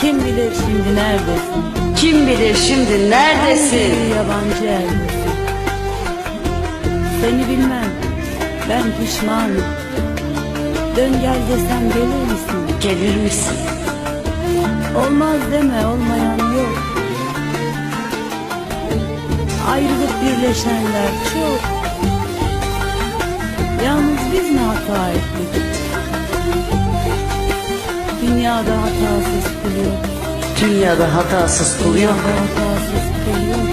Kim bilir şimdi neredesin? Kim bilir şimdi neredesin? Hangi yabancı eldesin? Seni bilmem, ben pişmanım. Dön gel desem gelir misin? Gelir misin? Olmaz deme, olmayan yok. Ayrılıp birleşenler çok. Yalnız biz mi hata ettik? Dünyada hatasız kul yok. Dünyada hatasız kul yok. Dünyada hatasız kul yok.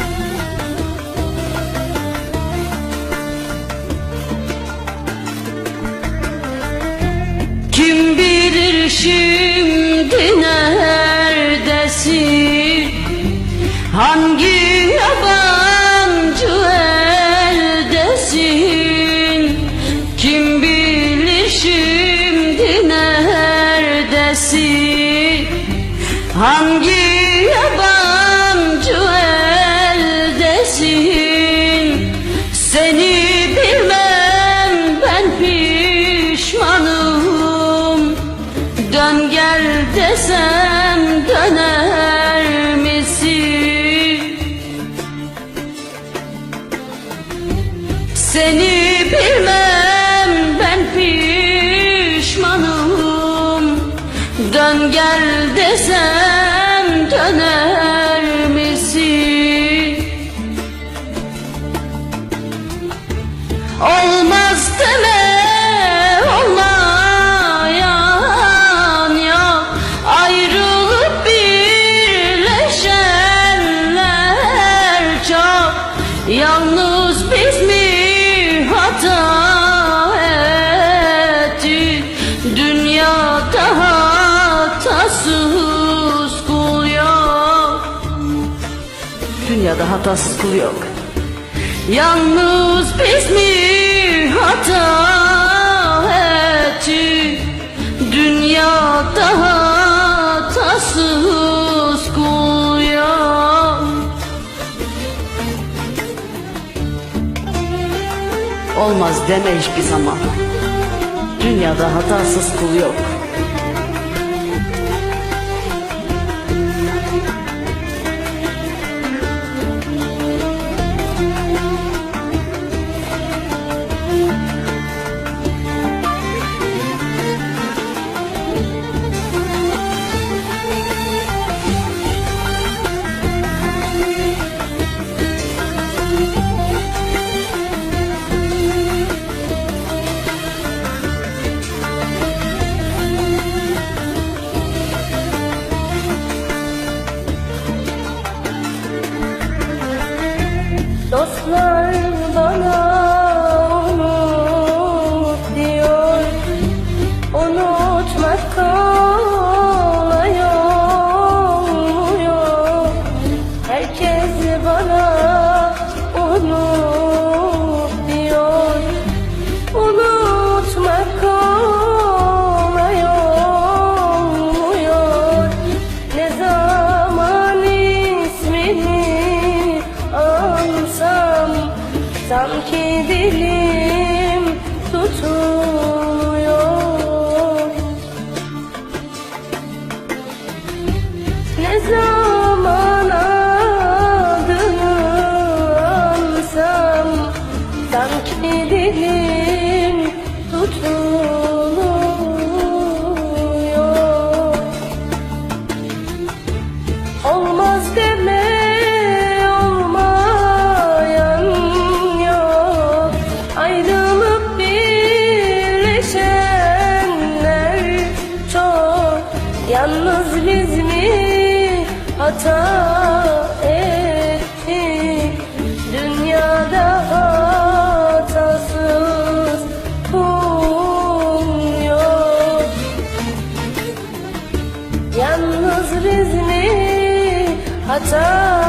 Kim bilir şimdi neredesin? Hangi yabancı gel desem döner misin? Olmaz deme Dünyada hatasız kul yok. Yalnız biz mi hata ettik Dünyada hatasız kul yok Olmaz deme hiçbir zaman. Dünyada hatasız kul yok Dostlar dilim tutuluyor Ne zaman adını ansam Sanki dilim tutuluyor hata ettik Dünyada hatasız kul yok. Yalnız biz mi hata